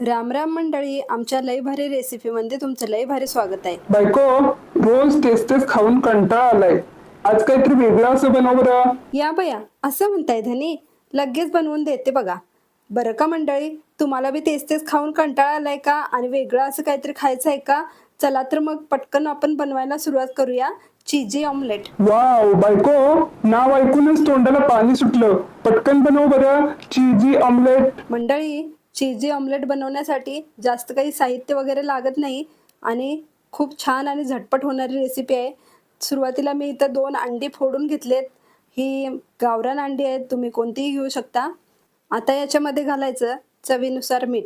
राम राम मंडळी आमच्या लय भारी रेसिपीमध्ये तुमचं लय भारी स्वागत आहे. बायको रोज तेच तेच खाऊन कंटाळा आलाय. आज काहीतरी वेगळं असं बनव बरं. या बया असं म्हणताय धनी. लगेच बनवून देते बघा. बरं का मंडळी तुम्हाला बी तेच तेच खाऊन कंटाळा आलाय का? आणि वेगळं असं काहीतरी खायचं आहे का? चला तर मग पटकन आपण बनवायला सुरुवात करूया. चिजी ऑमलेट वाव बायको नाव ऐकूनच तोंडाला पाणी सुटलं. पटकन बनव बरं. चीजी ऑमलेट मंडळी चीजी ऑमलेट बनवण्यासाठी जास्त काही साहित्य वगैरे लागत नाही आणि खूप छान आणि झटपट होणारी रेसिपी आहे. सुरुवातीला मी इथं दोन अंडी फोडून घेतलेत. ही गावरान अंडी आहेत तुम्ही कोणतीही घेऊ शकता. आता याच्यामध्ये घालायचं चवीनुसार मीठ.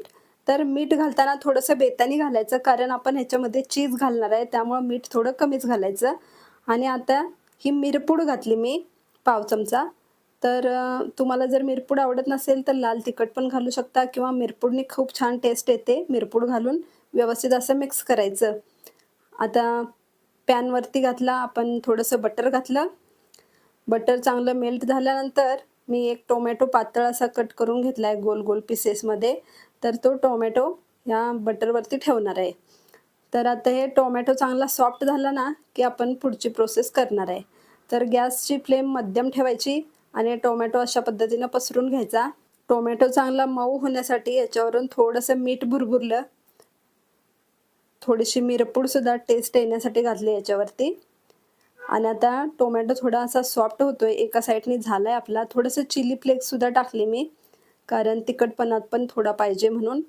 तर मीठ घालताना थोडंसं बेतानी घालायचं कारण आपण ह्याच्यामध्ये चीज घालणार आहे त्यामुळं मीठ थोडं कमीच घालायचं. आणि आता ही मिरपूड घातली मी पाव चमचा. तर तुम्हाला जर मिरपूड आवडत नसेल तर लाल तिखट पण घालू शकता किंवा मिरपूडनी खूप छान टेस्ट येते मिरपूड घालून. व्यवस्थित असं मिक्स करायचं. आता पॅनवरती घातला आपण थोडंसं बटर घातलं. बटर चांगलं मेल्ट झाल्यानंतर मी एक टोमॅटो पातळ असा कट करून घेतला आहे गोल गोल पीसेसमध्ये तर तो टोमॅटो या बटरवरती ठेवणार आहे. तर आता हे टोमॅटो चांगला सॉफ्ट झाला ना की आपण पुढची प्रोसेस करणार आहे. तर गॅसची फ्लेम मध्यम ठेवायची. आणि टोमॅटो अशा पद्धतीनं पसरून घ्यायचा. टोमॅटो चांगला मऊ होण्यासाठी याच्यावरून थोडंसं मीठ भुरभुरलं. थोडीशी मिरपूडसुद्धा टेस्ट येण्यासाठी घातली याच्यावरती. आणि आता टोमॅटो थोडा असा सॉफ्ट होतोय. एका साईडने झालाय आपला. थोडंसं चिली फ्लेक्ससुद्धा टाकले मी. कारण तिखटपणात पण थोडा पाहिजे म्हणून.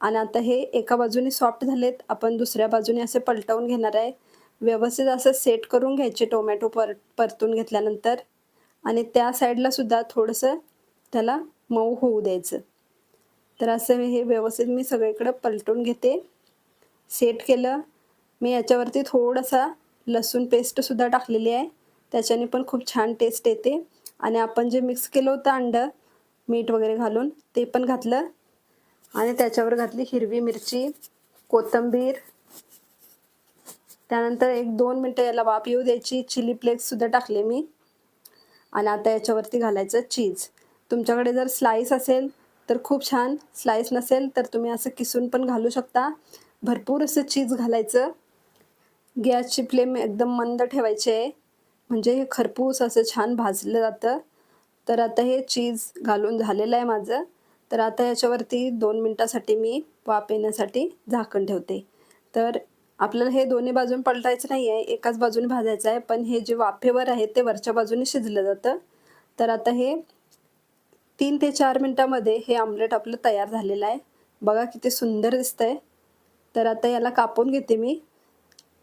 आणि आता हे एका बाजूने सॉफ्ट झालेत. आपण दुसऱ्या बाजूने असे पलटवून घेणार आहे. व्यवस्थित असं सेट करून घ्यायचे टोमॅटो पर परतून घेतल्यानंतर. आणि त्या साईडला सुद्धा थोडंसं त्याला मऊ होऊ द्यायचं. तर असं हे व्यवस्थित मी सगळीकडं पलटून घेते. सेट केलं. मी याच्यावरती थोडासा लसूण पेस्टसुद्धा टाकलेली आहे. त्याच्याने पण खूप छान टेस्ट येते. आणि आपण जे मिक्स केलं होतं अंडं मीठ वगैरे घालून ते पण घातलं. आणि त्याच्यावर घातली हिरवी मिरची कोथिंबीर. त्यानंतर एक दोन मिनटं याला वाफ येऊ द्यायची. चिली फ्लेक्ससुद्धा टाकले मी. आणि आता याच्यावरती घालायचं चीज तुमच्याकडे जर स्लाईस असेल तर खूप छान. स्लाईस नसेल तर तुम्ही असं किसून पण घालू शकता. भरपूर असं चीज घालायचं. गॅसची फ्लेम एकदम मंद ठेवायची. आहे म्हणजे हे खरपूस असं छान भाजलं जातं. तर आता हे चीज घालून झालेलं आहे माझं. तर आता याच्यावरती दोन मिनटासाठी मी वाफ येण्यासाठी झाकण ठेवते. तर आपल्याला हे दोन्ही बाजून पलटायचं नाही आहे एकाच बाजूने भाजायचं आहे पण हे जे वाफेवर आहे ते वरच्या बाजूने शिजलं जातं. तर आता हे तीन ते चार मिनटामध्ये हे आमलेट आपलं तयार झालेलं आहे. बघा किती सुंदर दिसतंय. तर आता याला कापून घेते मी.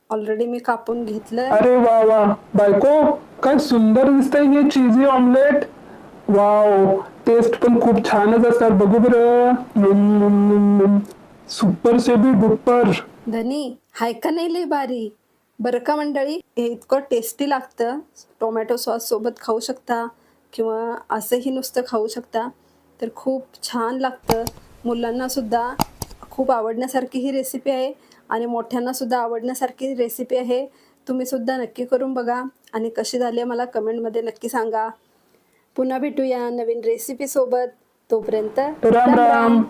ऑलरेडी मी कापून घेतलं. अरे वा वा. बायको काय सुंदर दिसतंय हे चीजी ऑमलेट वाव टेस्ट पण खूप छानच असतात. बघू बरं. सुपर सेबी डुपर धनी हाय का नाही लय भारी? बरं का मंडळी? हे इतकं टेस्टी लागतं. टोमॅटो सॉस सोबत खाऊ शकता किंवा असंही नुसतं खाऊ शकता. तर खूप छान लागतं. मुलांना सुद्धा खूप आवडण्यासारखी ही रेसिपी आहे आणि मोठ्यांना सुद्धा आवडण्यासारखी रेसिपी आहे. तुम्ही सुद्धा नक्की करून बघा आणि कशी झाली आहे मला कमेंटमध्ये नक्की सांगा. पुन्हा भेटूया नवीन रेसिपी सोबत. तोपर्यंत राम राम.